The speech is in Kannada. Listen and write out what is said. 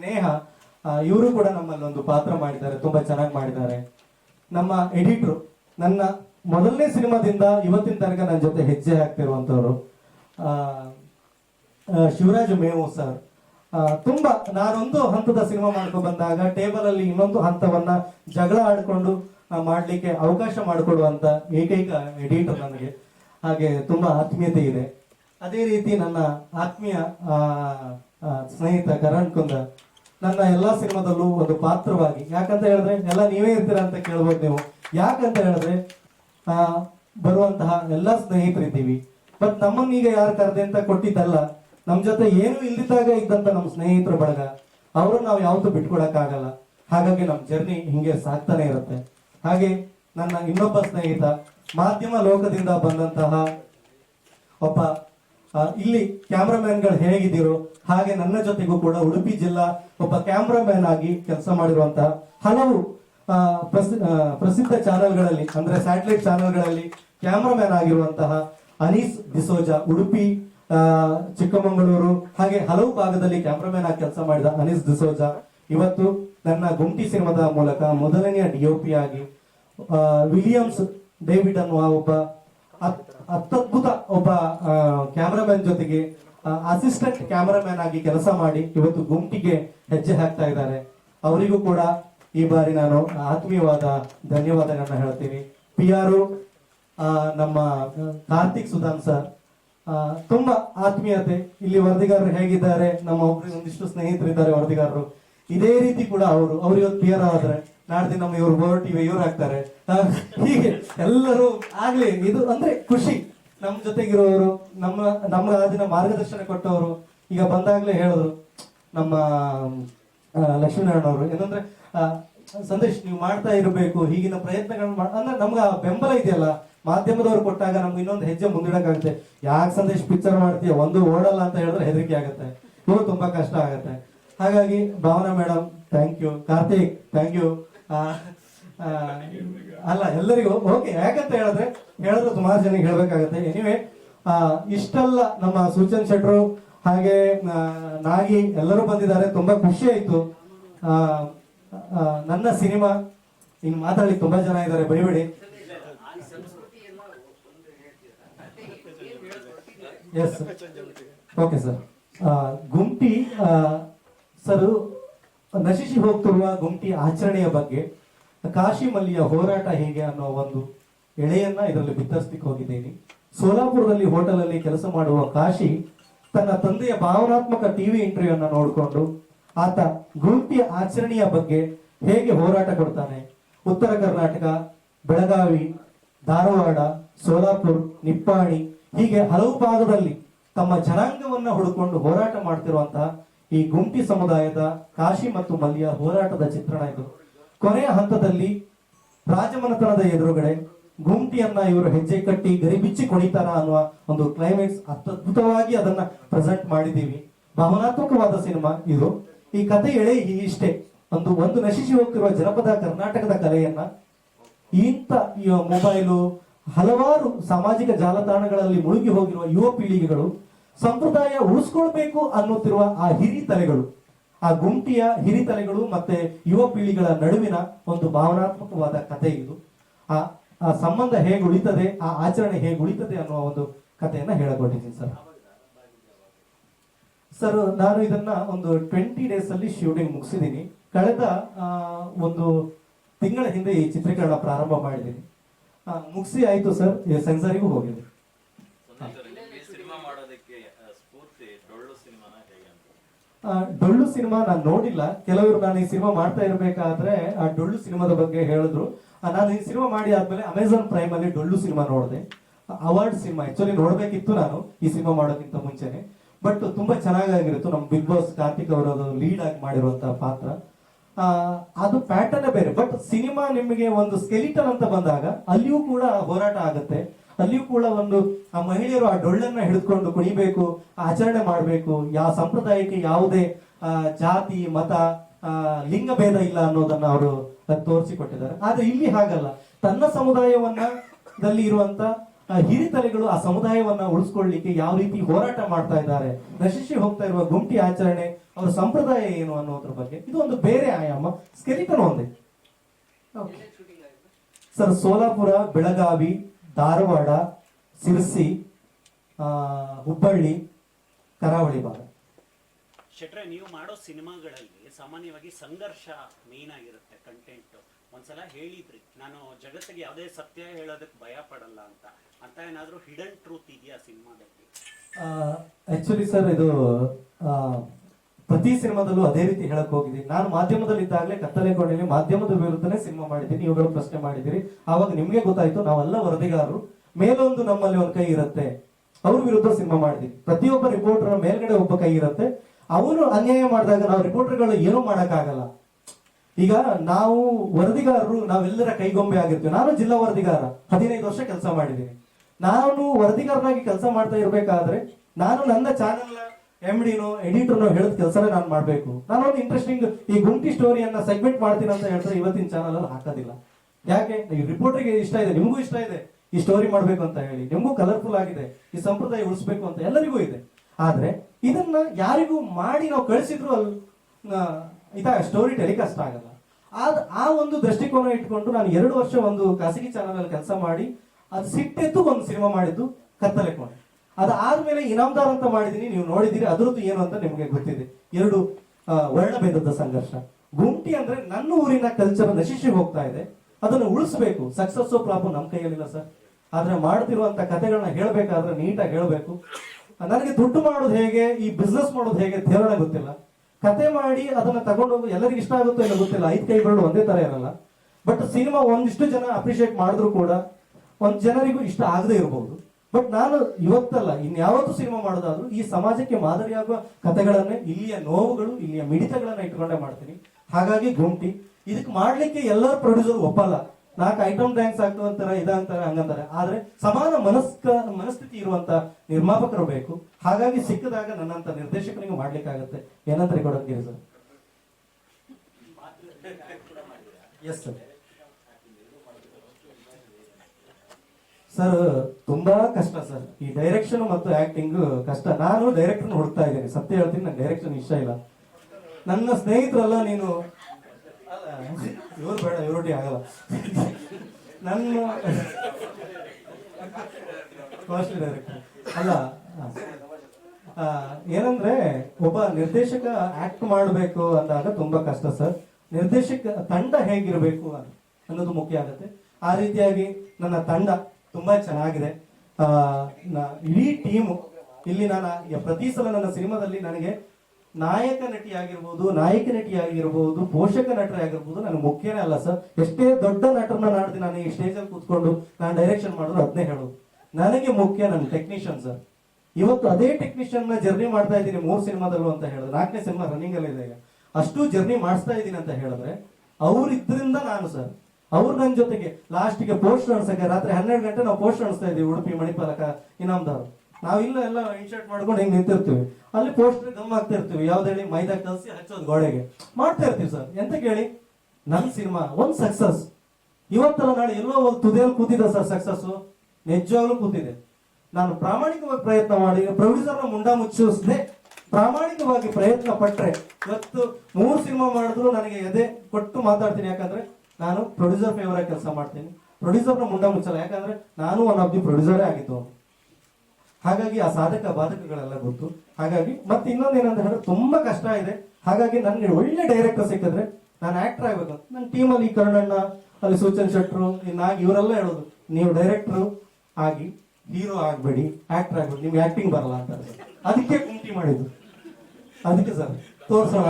ನೇಹ ಇವರು ಕೂಡ ನಮ್ಮಲ್ಲಿ ಒಂದು ಪಾತ್ರ ಮಾಡಿದ್ದಾರೆ ತುಂಬಾ ಚೆನ್ನಾಗಿ ಮಾಡಿದ್ದಾರೆ. ನಮ್ಮ ಎಡಿಟ್ರು ನನ್ನ ಮೊದಲನೇ ಸಿನಿಮಾದಿಂದ ಇವತ್ತಿನ ತನಕ ನನ್ನ ಜೊತೆ ಹೆಜ್ಜೆ ಹಾಕ್ತಿರುವಂತವ್ರು ಆ, ಆ, ಶಿವರಾಜ್ ಮೇವು ಸರ್. ತುಂಬಾ ನಾನೊಂದು ಹಂತದ ಸಿನಿಮಾ ಮಾಡ್ಕೊಂಡು ಬಂದಾಗ ಟೇಬಲ್ ಅಲ್ಲಿ ಇನ್ನೊಂದು ಹಂತವನ್ನ ಜಗಳ ಆಡ್ಕೊಂಡು ಮಾಡಲಿಕ್ಕೆ ಅವಕಾಶ ಮಾಡಿಕೊಡುವಂತ ಏಕೈಕ ಎಡಿಟರ್ ನನಗೆ. ಹಾಗೆ ತುಂಬಾ ಆತ್ಮೀಯತೆ ಇದೆ. ಅದೇ ರೀತಿ ನನ್ನ ಆತ್ಮೀಯ ಸ್ನೇಹಿತ ಕರಣ್ ಕುಂದ ನನ್ನ ಎಲ್ಲಾ ಸಿನಿಮಾದಲ್ಲೂ ಒಂದು ಪಾತ್ರವಾಗಿ ಯಾಕಂತ ಹೇಳಿದ್ರೆ ಎಲ್ಲ ನೀವೇ ಇರ್ತೀರಾ ಅಂತ ಕೇಳ್ಬೋದು ನೀವು. ಯಾಕಂತ ಹೇಳಿದ್ರೆ ಆ, ಬರುವಂತಹ ಎಲ್ಲ ಸ್ನೇಹಿತರಿದ್ದೀವಿ. ಬಟ್ ನಮ್ಮನ್ನೀಗ ಯಾರು ಕರೆದೆ ಅಂತ ಕೊಟ್ಟಿದ್ದಲ್ಲ ನಮ್ ಜೊತೆ ಏನು ಇಲ್ದಿದ್ದಾಗ ಇದ್ದಂತ ನಮ್ಮ ಸ್ನೇಹಿತರ ಬಳಗ ಅವರು ನಾವು ಯಾವತ್ತೂ ಬಿಟ್ಕೊಡಕ್ಕಾಗಲ್ಲ. ಹಾಗಾಗಿ ನಮ್ಮ ಜರ್ನಿ ಹಿಂಗೆ ಸಾಗ್ತಾನೆ ಇರುತ್ತೆ. ಹಾಗೆ ನನ್ನ ಇನ್ನೊಬ್ಬ ಸ್ನೇಹಿತ ಮಾಧ್ಯಮ ಲೋಕದಿಂದ ಬಂದಂತಹ ಒಬ್ಬ ಇಲ್ಲಿ ಕ್ಯಾಮ್ರಾಮ್ಯಾನ್ಗಳು ಹೇಗಿದ್ದೀರೋ ಹಾಗೆ ನನ್ನ ಜೊತೆಗೂ ಕೂಡ ಉಡುಪಿ ಜಿಲ್ಲಾ ಒಬ್ಬ ಕ್ಯಾಮ್ರಾಮ್ಯಾನ್ ಆಗಿ ಕೆಲಸ ಮಾಡಿರುವಂತಹ ಹಲವು ಪ್ರಸಿದ್ಧ ಚಾನೆಲ್ಗಳಲ್ಲಿ, ಅಂದ್ರೆ ಸ್ಯಾಟಲೈಟ್ ಚಾನೆಲ್ಗಳಲ್ಲಿ ಕ್ಯಾಮ್ರಾಮ್ಯಾನ್ ಆಗಿರುವಂತಹ ಅನೀಸ್ ಡಿಸೋಜಾ, ಉಡುಪಿ ಚಿಕ್ಕಮಗಳೂರು, ಹಾಗೆ ಹಲವು ಭಾಗದಲ್ಲಿ ಕ್ಯಾಮ್ರಾಮ್ಯಾನ್ ಆಗಿ ಕೆಲಸ ಮಾಡಿದ ಅನೀಸ್ ಡಿಸೋಜಾ ಇವತ್ತು ನನ್ನ ಗುಂಟಿ ಸಿನಿಮಾದ ಮೂಲಕ ಮೊದಲನೆಯ ಡಿಒಪಿ ಆಗಿ ವಿಲಿಯಮ್ಸ್ ಡೇವಿಡ್ ಅನ್ನುವ ಒಬ್ಬ ಅತ್ಯದ್ಭುತ ಒಬ್ಬ ಕ್ಯಾಮರಾಮನ್ ಜೊತೆಗೆ ಅಸಿಸ್ಟೆಂಟ್ ಕ್ಯಾಮರಾಮನ್ ಆಗಿ ಕೆಲಸ ಮಾಡಿ ಇವತ್ತು ಗುಂಪಿಗೆ ಹೆಜ್ಜೆ ಹಾಕ್ತಾ ಇದ್ದಾರೆ. ಅವರಿಗೂ ಕೂಡ ಈ ಬಾರಿ ನಾನು ಆತ್ಮೀಯವಾದ ಧನ್ಯವಾದಗಳನ್ನ ಹೇಳ್ತೀನಿ. ಪಿ ಆರ್ ನಮ್ಮ ಕಾರ್ತಿಕ್ ಸುಧಾನ್ ಸರ್ ತುಂಬಾ ಆತ್ಮೀಯತೆ. ಇಲ್ಲಿ ವರದಿಗಾರರು ಹೇಗಿದ್ದಾರೆ? ನಮ್ಮ ಒಬ್ಬರಿಗೆ ಒಂದಿಷ್ಟು ಸ್ನೇಹಿತರಿದ್ದಾರೆ, ವರದಿಗಾರರು. ಇದೇ ರೀತಿ ಕೂಡ ಅವರು ಅವ್ರು ಪಿ ಆರ್ ಆದ್ರೆ ನಾಡ್ದು ನಮ್ಮ ಇವ್ರು ಬೋರ್ಟ್ ಇವ ಇವ್ರು ಹಾಕ್ತಾರೆ. ಹೀಗೆ ಎಲ್ಲರೂ ಆಗ್ಲಿ, ಇದು ಅಂದ್ರೆ ಖುಷಿ. ನಮ್ ಜೊತೆಗಿರೋರು, ನಮ್ಮ ನಮ್ಮ ದಿನ ಮಾರ್ಗದರ್ಶನ ಕೊಟ್ಟವರು ಈಗ ಬಂದಾಗ್ಲೇ ಹೇಳಿದ್ರು, ನಮ್ಮ ಲಕ್ಷ್ಮೀನಾರಾಯಣ ಅವರು ಏನಂದ್ರೆ ಸಂದೇಶ್, ನೀವು ಮಾಡ್ತಾ ಇರಬೇಕು ಹೀಗಿನ ಪ್ರಯತ್ನಗಳನ್ನ ಮಾಡ್ ಅಂದ್ರೆ ನಮ್ಗೆ ಆ ಬೆಂಬಲ ಇದೆಯಲ್ಲ, ಮಾಧ್ಯಮದವ್ರು ಕೊಟ್ಟಾಗ ನಮ್ಗೆ ಇನ್ನೊಂದು ಹೆಜ್ಜೆ ಮುಂದಿಡಕ್ಕಾಗುತ್ತೆ. ಯಾಕೆ ಸಂದೇಶ್ ಪಿಕ್ಚರ್ ಮಾಡ್ತೀಯ? ಒಂದು ಓಡಲ್ಲ ಅಂತ ಹೇಳಿದ್ರೆ ಹೆದರಿಕೆ ಆಗುತ್ತೆ. ಇವು ತುಂಬಾ ಕಷ್ಟ ಆಗುತ್ತೆ. ಹಾಗಾಗಿ Bhavana madam thank you Karthik thank you ಅಲ್ಲ, ಎಲ್ಲರಿಗೂ, ಓಕೆ, ಯಾಕಂತ ಹೇಳಿದ್ರೆ ಹೇಳಿದ್ರೆ ಸುಮಾರು ಜನಕ್ಕೆ ಹೇಳ್ಬೇಕಾಗತ್ತೆ. ಎನಿವೆ ಇಷ್ಟೆಲ್ಲ ನಮ್ಮ ಸೂಚನ್ ಶೆಟ್ರು ಹಾಗೆ ನಾಗಿ ಎಲ್ಲರೂ ಬಂದಿದ್ದಾರೆ. ತುಂಬಾ ಖುಷಿ ಆಯ್ತು. ನನ್ನ ಸಿನಿಮಾ, ಇನ್ನು ಮಾತಾಡಿ ತುಂಬಾ ಜನ ಇದ್ದಾರೆ. ಬೈಬೇಡಿ ಎಸ್ ಓಕೆ ಸರ್ ಗುಂಪಿ ಸರ್ ನಶಿಸಿ ಹೋಗ್ತಿರುವ ಗುಂಟಿ ಆಚರಣೆಯ ಬಗ್ಗೆ ಕಾಶಿ ಮಲ್ಲಿಯ ಹೋರಾಟ ಹೇಗೆ ಅನ್ನೋ ಒಂದು ಎಳೆಯನ್ನ ಇದರಲ್ಲಿ ಬಿತ್ತರಿಸ್ಲಿಕ್ಕೆ ಹೋಗಿದ್ದೀನಿ. ಸೋಲಾಪುರದಲ್ಲಿ ಹೋಟೆಲ್ ಅಲ್ಲಿ ಕೆಲಸ ಮಾಡುವ ಕಾಶಿ ತನ್ನ ತಂದೆಯ ಭಾವನಾತ್ಮಕ ಟಿವಿ ಇಂಟರ್ವ್ಯೂ ಅನ್ನ ನೋಡಿಕೊಂಡು ಆತ ಗುಂಟಿ ಆಚರಣೆಯ ಬಗ್ಗೆ ಹೇಗೆ ಹೋರಾಟ ಕೊಡ್ತಾನೆ. ಉತ್ತರ ಕರ್ನಾಟಕ, ಬೆಳಗಾವಿ, ಧಾರವಾಡ, ಸೋಲಾಪುರ್, ನಿಪ್ಪಾಣಿ ಹೀಗೆ ಹಲವು ಭಾಗದಲ್ಲಿ ತಮ್ಮ ಜನಾಂಗವನ್ನ ಹುಡುಕೊಂಡು ಹೋರಾಟ ಮಾಡ್ತಿರುವಂತಹ ಈ ಗುಂಪಿ ಸಮುದಾಯದ ಕಾಶಿ ಮತ್ತು ಮಲ್ಯ ಹೋರಾಟದ ಚಿತ್ರಣ ಇದು. ಕೊನೆಯ ಹಂತದಲ್ಲಿ ರಾಜಮನೆತನದ ಎದುರುಗಡೆ ಗುಂಪಿಯನ್ನ ಇವರು ಹೆಜ್ಜೆ ಕಟ್ಟಿ ಗರಿಬಿಚ್ಚಿ ಕುಣಿತಾರ ಅನ್ನುವ ಒಂದು ಕ್ಲೈಮ್ಯಾಕ್ಸ್ ಅತ್ಯದ್ಭುತವಾಗಿ ಅದನ್ನ ಪ್ರೆಸೆಂಟ್ ಮಾಡಿದೀವಿ ಭಾವನಾತ್ಮಕವಾದ ಸಿನಿಮಾ ಇದು. ಈ ಕಥೆ ಎಳೆ ಇಷ್ಟೇ. ಒಂದು ಒಂದು ನಶಿಸಿ ಹೋಗ್ತಿರುವ ಜನಪದ ಕರ್ನಾಟಕದ ಕಲೆಯನ್ನ ಇಂಥ ಮೊಬೈಲು ಹಲವಾರು ಸಾಮಾಜಿಕ ಜಾಲತಾಣಗಳಲ್ಲಿ ಮುಳುಗಿ ಹೋಗಿರುವ ಯುವ ಪೀಳಿಗೆಗಳು ಸಂಪ್ರದಾಯ ಉಳಿಸ್ಕೊಳ್ಬೇಕು ಅನ್ನುತ್ತಿರುವ ಆ ಹಿರಿತಲೆಗಳು ಆ ಗುಂಟಿಯ ಹಿರಿತಲೆಗಳು ಮತ್ತೆ ಯುವ ಪೀಳಿಗೆಗಳ ನಡುವಿನ ಒಂದು ಭಾವನಾತ್ಮಕವಾದ ಕಥೆ ಇದು. ಆ ಆ ಸಂಬಂಧ ಹೇಗೆ ಉಳಿತದೆ, ಆ ಆಚರಣೆ ಹೇಗೆ ಉಳಿತದೆ ಅನ್ನುವ ಒಂದು ಕಥೆಯನ್ನ ಹೇಳಕೊಂಡಿದ್ದೀನಿ ಸರ್. ಸರ್, ನಾನು ಇದನ್ನ ಒಂದು ಟ್ವೆಂಟಿ ಡೇಸ್ ಅಲ್ಲಿ ಶೂಟಿಂಗ್ ಮುಗಿಸಿದ್ದೀನಿ. ಕಳೆದ ಒಂದು ತಿಂಗಳ ಹಿಂದೆ ಈ ಚಿತ್ರೀಕರಣ ಪ್ರಾರಂಭ ಮಾಡಿದ್ದೀನಿ. ಮುಗಿಸಿ ಆಯ್ತು ಸರ್ ಸೆನ್ಸರಿಗೂ ಹೋಗಿದೆ ಈ ಸಿನಿಮಾ ಮಾಡೋದಕ್ಕೆ ಆ, ಸ್ಫೂರ್ತಿ ಡೊಳ್ಳು ಸಿನಿಮಾನ ಹೇಗೆ ಅಂತ ಆ, ಡೊಳ್ಳು ಸಿನಿಮಾ ನಾನು ನೋಡಿಲ್ಲ. ಕೆಲವರು ನಾನು ಈ ಸಿನಿಮಾ ಮಾಡ್ತಾ ಇರಬೇಕಾದ್ರೆ ಆ ಡೊಳ್ಳು ಸಿನಿಮಾದ ಬಗ್ಗೆ ಹೇಳಿದ್ರು. ನಾನು ಈ ಸಿನಿಮಾ ಮಾಡಿ ಆದ್ಮೇಲೆ ಅಮೆಝಾನ್ ಪ್ರೈಮ್ ಅಲ್ಲಿ ಡೊಳ್ಳು ಸಿನಿಮಾ ನೋಡಿದೆ. ಅವಾರ್ಡ್ ಸಿನಿಮಾ ಆಕ್ಚುಲಿ ನೋಡ್ಬೇಕಿತ್ತು ನಾನು ಈ ಸಿನಿಮಾ ಮಾಡೋಕ್ಕಿಂತ ಮುಂಚೆನೆ. ಬಟ್ ತುಂಬಾ ಚೆನ್ನಾಗಿರುತ್ತೆ ನಮ್ಮ ಬಿಗ್ ಬಾಸ್ ಕಾರ್ತಿಕ್ ಅವರದು ಲೀಡ್ ಆಗಿ ಮಾಡಿರುವಂತಹ ಪಾತ್ರ. ಅದು ಪ್ಯಾಟರ್ನ್ ಬೇರೆ. ಬಟ್ ಸಿನಿಮಾ ನಿಮಗೆ ಒಂದು ಸ್ಕೆಲಿಟನ್ ಅಂತ ಬಂದಾಗ, ಅಲ್ಲಿಯೂ ಕೂಡ ಹೋರಾಟ ಆಗುತ್ತೆ. ಅಲ್ಲಿಯೂ ಕೂಡ ಒಂದು, ಆ ಮಹಿಳೆಯರು ಆ ಡೊಳ್ಳನ್ನ ಹಿಡಿದುಕೊಂಡು ಕುಣಿಬೇಕು, ಆಚರಣೆ ಮಾಡಬೇಕು. ಯಾವ ಸಂಪ್ರದಾಯಕ್ಕೆ ಯಾವುದೇ ಜಾತಿ, ಮತ ಲಿಂಗ ಭೇದ ಇಲ್ಲ ಅನ್ನೋದನ್ನ ಅವರು ತೋರಿಸಿಕೊಟ್ಟಿದ್ದಾರೆ. ಆದ್ರೆ ಇಲ್ಲಿ ಹಾಗಲ್ಲ. ತನ್ನ ಸಮುದಾಯವನ್ನ ದಲ್ಲಿ ಇರುವಂತ ಹಿರಿತಲೆಗಳು ಆ ಸಮುದಾಯವನ್ನ ಉಳಿಸ್ಕೊಳ್ಳಿಕ್ಕೆ ಯಾವ ರೀತಿ ಹೋರಾಟ ಮಾಡ್ತಾ ಇದ್ದಾರೆ. ನಶಿಸಿ ಹೋಗ್ತಾ ಇರುವ ಗುಂಟಿ ಆಚರಣೆ ಅವರ ಸಂಪ್ರದಾಯ ಏನು ಅನ್ನೋದ್ರ ಬಗ್ಗೆ. ಇದು ಒಂದು ಬೇರೆ ಆಯಾಮ. ಸ್ಕೆಲಿಟನ್ ಒಂದೇ. ಸರ್ ಸೋಲಾಪುರ ಬೆಳಗಾವಿ ಧಾರವಾಡ ಸಿರ್ಸಿ ಆ, ಹುಬ್ಬಳ್ಳಿ ಕರಾವಳಿ ಭಾಗ. ಶೆಟ್ರೆ ನೀವು ಮಾಡೋ ಸಿನಿಮಾಗಳಲ್ಲಿ ಸಾಮಾನ್ಯವಾಗಿ ಸಂಘರ್ಷ ಮೇನ್ ಆಗಿರುತ್ತೆ ಕಂಟೆಂಟ್ ಒಂದ್ಸಲ ಹೇಳಿದ್ರಿ. ನಾನು ಜಗತ್ತಿಗೆ ಯಾವುದೇ ಸತ್ಯ ಹೇಳೋದಕ್ಕೆ ಭಯ ಪಡಲ್ಲ ಅಂತ. ಅಂತ ಏನಾದರೂ ಹಿಡನ್ ಟ್ರೂತ್ ಇದೆಯಾ ಸಿನಿಮಾದಲ್ಲಿ? ಆಕ್ಚುಲಿ ಸರ್ ಇದು ಪ್ರತಿ ಸಿನಿಮಾದಲ್ಲೂ ಅದೇ ರೀತಿ ಹೇಳಕ್ ಹೋಗಿದ್ದೀನಿ. ನಾನು ಮಾಧ್ಯಮದಲ್ಲಿ ಇದ್ದಾಗಲೇ ಕತ್ತಲೆ ಕೋಣೆಯಲ್ಲಿ ಮಾಧ್ಯಮದ ವಿರುದ್ಧನೇ ಸಿನಿಮಾ ಮಾಡಿದ್ದೀನಿ. ಇವುಗಳು ಪ್ರಶ್ನೆ ಮಾಡಿದಿರಿ ಆವಾಗ ನಿಮ್ಗೆ ಗೊತ್ತಾಯ್ತು, ನಾವೆಲ್ಲ ವರದಿಗಾರರು. ಮೇಲೊಂದು ನಮ್ಮಲ್ಲಿ ಒಂದು ಕೈ ಇರುತ್ತೆ. ಅವ್ರ ವಿರುದ್ಧ ಸಿನಿಮಾ ಮಾಡಿದ್ವಿ ಪ್ರತಿಯೊಬ್ಬ ರಿಪೋರ್ಟರ್ ಮೇಲ್ಗಡೆ ಒಬ್ಬ ಕೈ ಇರುತ್ತೆ. ಅವನು ಅನ್ಯಾಯ ಮಾಡಿದಾಗ ನಾವು ರಿಪೋರ್ಟರ್ಗಳು ಏನೂ ಮಾಡಕ್ಕಾಗಲ್ಲ. ಈಗ ನಾವು ವರದಿಗಾರರು, ನಾವೆಲ್ಲರ ಕೈಗೊಂಬೆ ಆಗಿರ್ತೀವಿ. ನಾನು ಜಿಲ್ಲಾ ವರದಿಗಾರ, ಹದಿನೈದು ವರ್ಷ ಕೆಲಸ ಮಾಡಿದ್ದೀನಿ. ನಾನು ವರದಿಗಾರನಾಗಿ ಕೆಲಸ ಮಾಡ್ತಾ ಇರಬೇಕಾದ್ರೆ, ನಾನು ನನ್ನ ಚಾನೆಲ್ ಎಂ ಡಿನೋ ಎಡಿಟರ್ನೋ ಹೇಳಿದ ಕೆಲಸನೇ ನಾನು ಮಾಡಬೇಕು. ನಾನು ಒಂದು ಇಂಟ್ರೆಸ್ಟಿಂಗ್ ಈ ಗುಂಟಿ ಸ್ಟೋರಿಯನ್ನ ಸೆಗ್ಮೆಂಟ್ ಮಾಡ್ತೀನಿ ಅಂತ ಹೇಳಿದ್ರೆ ಇವತ್ತಿನ ಚಾನಲ್ ಅಲ್ಲಿ ಹಾಕೋದಿಲ್ಲ. ಯಾಕೆ? ಈ ರಿಪೋರ್ಟರ್ಗೆ ಇಷ್ಟ ಇದೆ. ನಿಮಗೂ ಇಷ್ಟ ಇದೆ. ಈ ಸ್ಟೋರಿ ಮಾಡಬೇಕು ಅಂತ ಹೇಳಿ. ನಿಮಗೂ ಕಲರ್ಫುಲ್ ಆಗಿದೆ. ಈ ಸಂಪ್ರದಾಯ ಉಳಿಸ್ಬೇಕು ಅಂತ ಎಲ್ಲರಿಗೂ ಇದೆ. ಆದ್ರೆ ಇದನ್ನ ಯಾರಿಗೂ ಮಾಡಿ ನಾವು ಕಳಿಸಿದ್ರು ಅಲ್ಲಿ ಇದ ಸ್ಟೋರಿ ಟೆಲಿಕಾಸ್ಟ್ ಆಗಲ್ಲ. ಆದ ಆ ಒಂದು ದೃಷ್ಟಿಕೋನ ಇಟ್ಕೊಂಡು ನಾನು ಎರಡು ವರ್ಷ ಒಂದು ಖಾಸಗಿ ಚಾನಲ್ ಅಲ್ಲಿ ಕೆಲಸ ಮಾಡಿ, ಅದು ಸಿಟ್ಟೆದ್ದು ಒಂದು ಸಿನಿಮಾ ಮಾಡಿದ್ದು ಕತ್ತಲೆ ಕೋಣೆ. ಅದಾದ್ಮೇಲೆ ಇನಾಮ್ದಾರ್ ಅಂತ ಮಾಡಿದೀನಿ, ನೀವು ನೋಡಿದಿರಿ ಅದರದ್ದು ಏನು ಅಂತ ನಿಮಗೆ ಗೊತ್ತಿದೆ. ಎರಡು ವರ್ಣಭೇದದ ಸಂಘರ್ಷ. ಗುಂಟಿ ಅಂದ್ರೆ ನನ್ನ ಊರಿನ ಕಲ್ಚರ್ ನಶಿಸಿ ಹೋಗ್ತಾ ಇದೆ, ಅದನ್ನು ಉಳಿಸ್ಬೇಕು. ಸಕ್ಸಸ್ ಪ್ರಾಪು ನಮ್ಮ ಕೈಯಲ್ಲಿಲ್ಲ ಸರ್. ಆದ್ರೆ ಮಾಡ್ತಿರುವಂತ ಕಥೆಗಳನ್ನ ಹೇಳ್ಬೇಕಾದ್ರೆ ನೀಟಾಗಿ ಹೇಳ್ಬೇಕು. ನನಗೆ ದುಡ್ಡು ಮಾಡೋದು ಹೇಗೆ, ಈ ಬಿಸ್ನೆಸ್ ಮಾಡೋದು ಹೇಗೆ ಧೋರಣೆ ಗೊತ್ತಿಲ್ಲ. ಕತೆ ಮಾಡಿ ಅದನ್ನ ತಗೊಂಡೋಗಿ ಎಲ್ಲರಿಗೂ ಇಷ್ಟ ಆಗುತ್ತೋ ಇಲ್ಲ ಗೊತ್ತಿಲ್ಲ. ಐದು ಕೈ ಬೆರಳು ಒಂದೇ ತರ ಇರಲ್ಲ. ಬಟ್ ಸಿನಿಮಾ ಒಂದಿಷ್ಟು ಜನ ಅಪ್ರಿಶಿಯೇಟ್ ಮಾಡಿದ್ರು ಕೂಡ ಒಂದ್ ಜನರಿಗೂ ಇಷ್ಟ ಆಗದೆ ಇರಬಹುದು ಬಟ್ ನಾನು ಇವತ್ತಲ್ಲ, ಇನ್ಯಾವತ್ತು ಸಿನಿಮಾ ಮಾಡೋದಾದ್ರೂ ಈ ಸಮಾಜಕ್ಕೆ ಮಾದರಿಯಾಗುವ ಕಥೆಗಳನ್ನೇ ಇಲ್ಲಿಯ ನೋವುಗಳು, ಇಲ್ಲಿಯ ಮಿಡಿತಗಳನ್ನ ಇಟ್ಕೊಂಡೇ ಮಾಡ್ತೀನಿ. ಹಾಗಾಗಿ ಗುಂಟಿ ಇದಕ್ಕೆ ಮಾಡ್ಲಿಕ್ಕೆ ಎಲ್ಲರೂ ಪ್ರೊಡ್ಯೂಸರ್ ಒಪ್ಪಲ್ಲ. ನಾಲ್ಕು ಐಟಮ್ ಡ್ಯಾನ್ಸ್ ಆಗ್ತದಂತಾರೆ ಇದಂತಾರೆ ಹಂಗಂತಾರೆ ಆದ್ರೆ ಸಮಾನ ಮನಸ್ಕ, ಮನಸ್ಥಿತಿ ಇರುವಂತ ನಿರ್ಮಾಪಕರು ಬೇಕು. ಹಾಗಾಗಿ ಸಿಕ್ಕದಾಗ ನನ್ನಂತ ನಿರ್ದೇಶಕನಿಗೆ ಮಾಡ್ಲಿಕ್ಕಾಗತ್ತೆ. ಏನಂತ ಕೊಡೋಕ್ಕಿರಿ ಸರ್? ಎಸ್ ಸರ್ ಸರ್ ತುಂಬಾ ಕಷ್ಟ ಸರ್ ಈ ಡೈರೆಕ್ಷನ್ ಮತ್ತು ಆಕ್ಟಿಂಗ್ ಕಷ್ಟ. ನಾನು ಡೈರೆಕ್ಟರ್ ಹುಡುಕ್ತಾ ಇದ್ದೀನಿ. ಸತ್ಯ ಹೇಳ್ತೀನಿ ನನ್ನ ಡೈರೆಕ್ಷನ್ ಇಷ್ಟ ಇಲ್ಲ. ನನ್ನ ಸ್ನೇಹಿತರಲ್ಲ ನೀನು ಇವ್ರು ಬೇಡ ಇವರೊಟ್ಟಿಗೆ ಆಗಲ್ಲ. ನನ್ನ ಕಾಸ್ಟ್ಲಿ ಡೈರೆಕ್ಟರ್ ಅಲ್ಲ ಏನಂದ್ರೆ, ಒಬ್ಬ ನಿರ್ದೇಶಕ ಆಕ್ಟ್ ಮಾಡಬೇಕು ಅಂದಾಗ ತುಂಬಾ ಕಷ್ಟ ಸರ್ ನಿರ್ದೇಶಕ ತಂಡ ಹೇಗಿರಬೇಕು ಅನ್- ಅನ್ನೋದು ಮುಖ್ಯ ಆಗುತ್ತೆ. ಆ ರೀತಿಯಾಗಿ ನನ್ನ ತಂಡ ತುಂಬಾ ಚೆನ್ನಾಗಿದೆ. ಇಡೀ ಟೀಮು ಇಲ್ಲಿ ನಾನು ಪ್ರತಿ ಸಲ ನನ್ನ ಸಿನಿಮಾದಲ್ಲಿ ನನಗೆ ನಾಯಕ ನಟಿ ಆಗಿರ್ಬೋದು ನಾಯಕ ನಟಿ ಆಗಿರ್ಬೋದು ಪೋಷಕ ನಟರೇ ಆಗಿರ್ಬೋದು ನನಗೆ ಮುಖ್ಯನೇ ಅಲ್ಲ ಸರ್. ಎಷ್ಟೇ ದೊಡ್ಡ ನಟರನ್ನ ನಾಡ್ತೀನಿ ನಾನು ಈ ಸ್ಟೇಜಲ್ಲಿ ಕೂತ್ಕೊಂಡು ನಾನು ಡೈರೆಕ್ಷನ್ ಮಾಡೋದು ಅದನ್ನೇ ಹೇಳೋದು. ನನಗೆ ಮುಖ್ಯ ನನ್ನ ಟೆಕ್ನಿಷಿಯನ್ ಸರ್ ಇವತ್ತು ಅದೇ ಟೆಕ್ನಿಷಿಯನ್ನ ಜರ್ನಿ ಮಾಡ್ತಾ ಇದ್ದೀನಿ ಮೂರು ಸಿನಿಮಾದಲ್ಲೂ ಅಂತ ಹೇಳಿದ್ರೆ. ನಾಲ್ಕನೇ ಸಿನಿಮಾ ರನ್ನಿಂಗ್ ಅಲ್ಲಿ ಇದೆ ಅಷ್ಟು ಜರ್ನಿ ಮಾಡಿಸ್ತಾ ಇದ್ದೀನಿ ಅಂತ ಹೇಳಿದ್ರೆ, ಅವ್ರಿದ್ರಿಂದ ನಾನು ಸರ್ ಅವ್ರು ನನ್ನ ಜೊತೆಗೆ ಲಾಸ್ಟ್ಗೆ ಪೋಸ್ಟ್ ಅನ್ಸಕ್ಕೆ ರಾತ್ರಿ ಹನ್ನೆರಡು ಗಂಟೆ ನಾವು ಪೋಸ್ಟ್ ಅನ್ಸ್ತಾ ಇದೀವಿ ಉಡುಪಿ, ಮಣಿಪಾಲಕ ಇನಾಮ್ದವ್ರು ನಾವು ಇಲ್ಲ ಎಲ್ಲ ಇನ್ಶರ್ಟ್ ಮಾಡ್ಕೊಂಡು ಹಿಂಗೆ ನಿಂತಿರ್ತೀವಿ. ಅಲ್ಲಿ ಪೋಸ್ಟರ್ ಗಮ್ ಆಗ್ತಾ ಇರ್ತೀವಿ ಯಾವ್ದು ಹೇಳಿ? ಮೈದಾ ಕಲಸಿ ಹಚ್ಚೋದು ಗೋಡೆಗೆ. ಮಾಡ್ತಾ ಇರ್ತೀವಿ ಸರ್. ಎಂತ ಕೇಳಿ? ನನ್ನ ಸಿನಿಮಾ, ಒಂದು ಸಕ್ಸಸ್ ಇವತ್ತಲ್ಲ ನಾಳೆ ಎಲ್ಲೋ ಒಂದು ತುದಿಯಲ್ಲಿ ಕೂತಿದೆ ಸರ್ ಸಕ್ಸಸ್ ನಿಜವಾಗ್ಲೂ ಕೂತಿದೆ. ನಾನು ಪ್ರಾಮಾಣಿಕವಾಗಿ ಪ್ರಯತ್ನ ಮಾಡಿ ಪ್ರೊಡ್ಯೂಸರ್ನ ಮುಂಡ ಮುಚ್ಚಿಸದೆ, ಪ್ರಾಮಾಣಿಕವಾಗಿ ಪ್ರಯತ್ನ ಪಟ್ಟರೆ ಇವತ್ತು ಮೂರು ಸಿನಿಮಾ ಮಾಡಿದ್ರು ನನಗೆ ಎದೆ ಕೊಟ್ಟು ಮಾತಾಡ್ತೀನಿ. ಯಾಕಂದ್ರೆ ನಾನು ಪ್ರೊಡ್ಯೂಸರ್ ಫೇವರ್ ಆಗಿ ಕೆಲಸ ಮಾಡ್ತೀನಿ. ಪ್ರೊಡ್ಯೂಸರ್ನ ಮುಂಡ ಮುಚ್ಚಲ್ಲ. ಯಾಕಂದ್ರೆ ನಾನು ಒನ್ ಆಫ್ ದಿ ಪ್ರೊಡ್ಯೂಸರೇ ಆಗಿದ್ದು. ಹಾಗಾಗಿ ಆ ಸಾಧಕ ಬಾಧಕಗಳೆಲ್ಲ ಗೊತ್ತು. ಹಾಗಾಗಿ ಮತ್ತೆ ಇನ್ನೊಂದು ಏನಂತ ಹೇಳಿದ್ರೆ ತುಂಬಾ ಕಷ್ಟ ಇದೆ. ಹಾಗಾಗಿ ನನಗೆ ಒಳ್ಳೆ ಡೈರೆಕ್ಟರ್ ಸಿಕ್ಕಿದ್ರೆ ನಾನು ಆಕ್ಟರ್ ಆಗ್ಬೇಕು ನನ್ನ ಟೀಮಲ್ಲಿ ಅಲ್ಲಿ ಕರ್ಣಣ್ಣ, ಅಲ್ಲಿ ಸೂಚನ್ ಶೆಟ್ರು ನಾಗಿ ಇವರೆಲ್ಲ ಹೇಳೋದು, ನೀವು ಡೈರೆಕ್ಟರ್ ಆಗಿ ಹೀರೋ ಆಗ್ಬೇಡಿ ಆಕ್ಟರ್ ಆಗ್ಬೇಡಿ, ನಿಮ್ಗೆ ಆಕ್ಟಿಂಗ್ ಬರಲ್ಲ ಅಂತ. ಅದಕ್ಕೆ ಕುಂಟಿ ಮಾಡಿದ್ರು ಅದಕ್ಕೆ ಸರ್, ತೋರ್ಸೋಣ